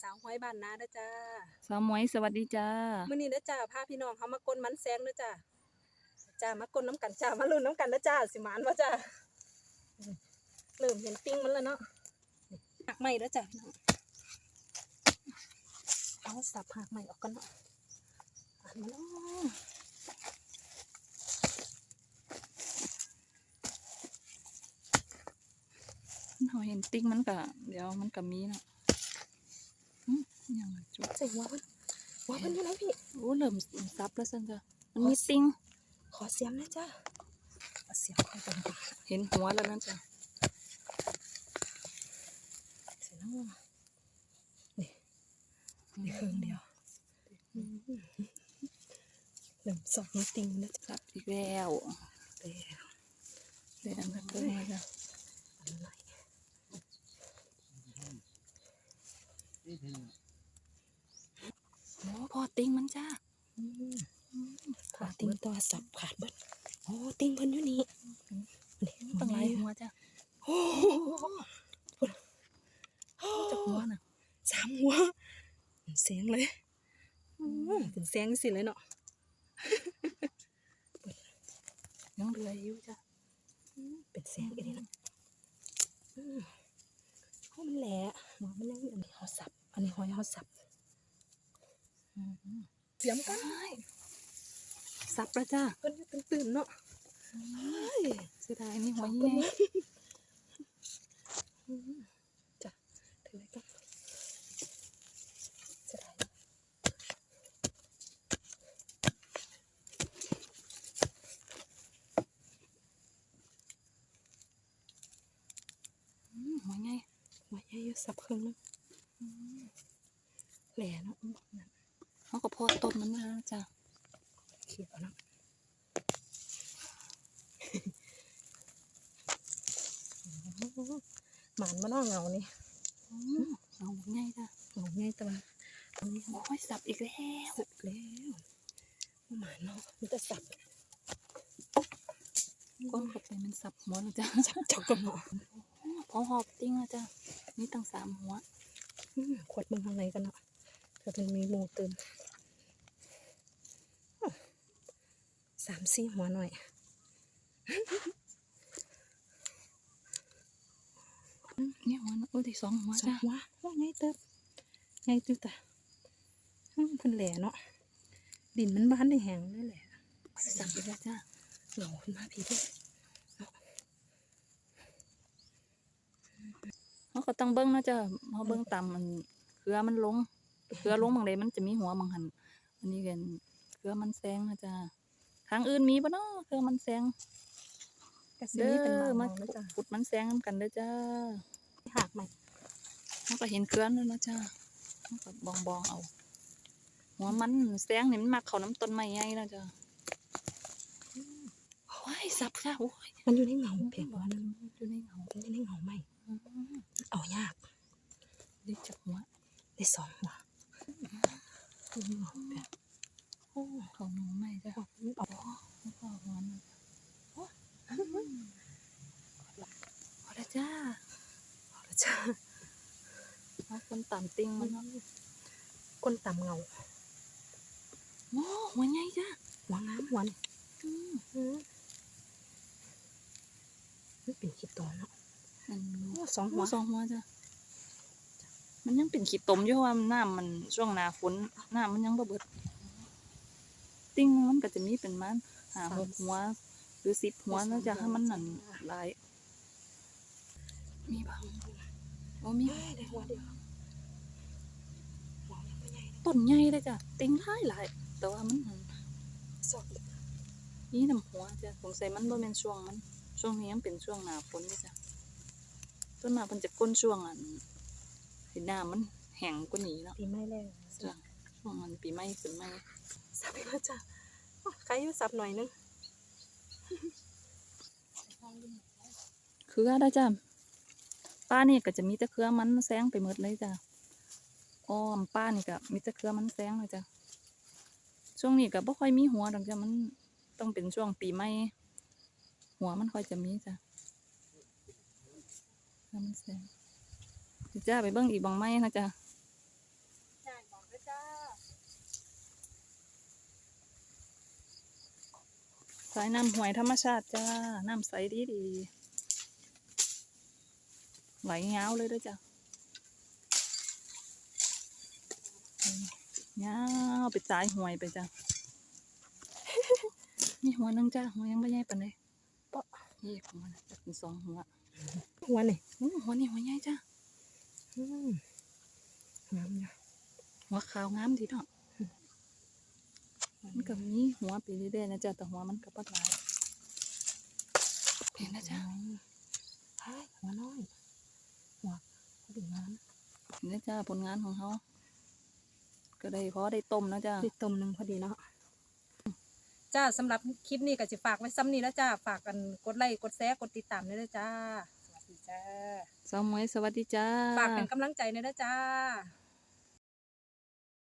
สาวห้อยบ้านนาเด้อจ้าสาวหมวยสวัสดีจ้ามื้อนี้เด้อจ้าพาพี่น้องเขามากลนมันแซงเด้อจ้าจ้ามากลนน้ำกันจ้ามาลุ้นน้ำกันเด้อจ้าสิหมานบ่จ้าเริ่มเห็นติ้งมันแล้วเนาะหักใหม่เด้อจ้าพี่น้องเอาสับหักใหม่ออกกันเนาะอันนี้เนาะเราเห็นติ๊กมันก็เดี๋ยวมันก็มีเนาะ อืมอหย่างไรจุ๊บใส่หัวมันหัวมันอยู่ไหนพี่โอ้เริ่มซับแล้วสันจ้ะมันมีติ๊งขอเสียมนะจ้าเอาเสียมเข้าไปก่อนเห็นหัวแล้วนั่นจ้ะเสร็จแล้วนี่นี่เครื่องเดียวเริ่มสองติ้งนะจ้าซับอีกแล้วแล้วเดี๋ยวอันนั้นก็มาจ้ะอะไร โอ้พอติ๊งมันจ้า อืมขาติ้งตัว สับขาดเบิดโอ้ติ้งเพิ่นอยู่นี่นี่ตั้งหลายหัวจ้ะโอ้จากหัวน่ะสามหัวเสียงเลยอืมเป็นเสียงสิเลยเนาะยังเหลืออยู่จ้ะเป็นเสียงอีนี่เนาะอืมโอ้มันแหละหัวมันยังอันนี้เขาสับ อันนี้หอยเขาสับอืมเสียมกัน ซับแล้วจ้าเพิ่นอยู่ตื่นๆเนาะเฮ้ยเสียดายนี่หัวเพิ่ยี่นไงอืมจ้ะถือไว้ก่อนจะได้อืมหัวไงหัวใหญ่อยู่สับเครื่องนึงแหล่เนาะอืมนั่นเขาก็พอต้นมันมาจ้ะเขียวเนาะหมานมาล่อเงานี่อืมเอาหัวไงจ้ะเงาง่ายตัวอันนี้โอ้ยสับอีกแล้วสับแล้วหมานเนาะมันจะสับก้นเข้าไปมันสับหัวแล้วจ้ะสับเจ้าก็เนาะพอหอบติ้งแล้วจ้ะนี่ตั้งสามหัวอืมขวดมึงทางไหนกันเนาะเผื่อมันมีหมูตื่นอ้าว สามสี่หัวหน่อย นี่หัวนะโอ้ยได้สองหัวสองจ้ะหัวว่าไงเติบไงตึ๊บแต่อืมเพิ่นแหล่เนาะดินมันบ้านได้แห้งได้แหละสับอีกแล้วจ้ะเหงาขึ้นมาพี่ด้วยเขาก็ต้องเบิ้งนะจ้ะเขาเบิ้งตามมันเครือมันลงเครือลงบางใดมันจะมีหัวบางหันอันนี้กันเครือมันแซงนะจ้ะทางอื่นมีปะเนาะเครือมันแซงกระสีเด้เป็นอเบามาๆนะจ๊ะขุดมันแซงนำกันเด้อจ้าหักใหม่เขาก็เห็นเครือแล้วนะจ้ะเขาก็บองบองๆเอา หัวมันแซงนี่มันมักเขาน้ำต้นไม้ใหญ่นะจ้ะโอ้ยสับจ้ะโอ้ยมันอยู่ในเงาเพียงพอนึงอยู่ในเงามันอยู่ในเงาใหม่อืมเอายากได้จับหัวได้สองหัวอยู่ในเงาเพียง โอ้เขาหนูไม่จ้ะเอาโอ้พ่อหัวนะโอ้พอแล้วจ้าเอาละจ้าเอาคนต่ำติงมันนาะก้นต่ำเงาโอ้หัวใหญ่จ้ะหัวงามหัวนี่อืมอืมมันเป็นขีดตัวเนาะอันโอ้สองหัวสองหัวจ้ะมันยังเป็นขีดตมอยู่เพราว่าน้ำมันช่วงหนาฝนน้ำมันยังบ่เบิด ติ้งมันก็จะมีเป็นมันหาหกหัว หรือสิบหัวเนาะจ้ะให้มันนั่นหลาย มีบ้างโอ้มีเฮ้ยได้หัวเดียวหัวยังไม่ใหญ่เลยต้นใหญ่เลยจ้ะติ้งหลายหลายแต่ว่ามันนั่นสองอีกมีน้ำหัวจ้ะสงสัยมันบ่แม่นช่วงมัน ช่วงนี้ยังเป็นช่วงหนาฝนอยู่จ้ะต้นมากมันจะก้นช่วงอันที่น้ำมันแห้งกว่านี้เนาะปีไม้แรงจ้ะช่วง มันปีใหม่ขึ้นใหม่สับไปแล้วจ้ะใครอยู่สับหน่อยนึงเครือได้จ้ะป้านี่ก็จะมีแต่เครือมันแซงไปหมดเลยจ้ะอ้อมป้านี่ก็มีแต่เครือมันแซงเลยจ้ะช่วงนี้ก็บ่ค่อยมีหัวดอกจ้ะมันต้องเป็นช่วงปีใหม่หัวมันค่อยจะมีจ้ะมันแซงจ้าไปเบิ่งอีกบางไม้นะจ้ะ สายน้ำห้วยธรรมชาติจ้า น้ำใสดีดี ไหลเงาวเลยเด้วยจ้ะเงาวไปสายห้วยไปจ้ะ นี่หัวหนึงจ้าหัวยังไม่ใหญ่ปานใดเปาะนี่หัวนะจะเป็นสองหัว หัวนี่อู้หัวนี่หัวใหญ่จ้าอืมงามอยู่หัวขาวงามดีเนาะ มันก็มีหัวไปเรื่อยๆนะจ้ะแต่หัวมันก็ปดหลายเห็นนะจ้ะใช่หัวน้อยหัวพอดีงามเห็นนะจ้ะผลงานของเขาก็ได้พอได้ต้มนะจ้ะได้ต้มหนึ่งพอดีเนาะจ้าสำหรับคลิปนี้ก็จะฝากไว้ซ้ำนี้แล้วจ้าฝากกันกดไลค์กดแชร์กดติดตามด้วยนะจ้าสวัสดีจ้าสาวหมวยสวัสดีจ้าฝากเป็นกำลังใจด้วยนะจ้า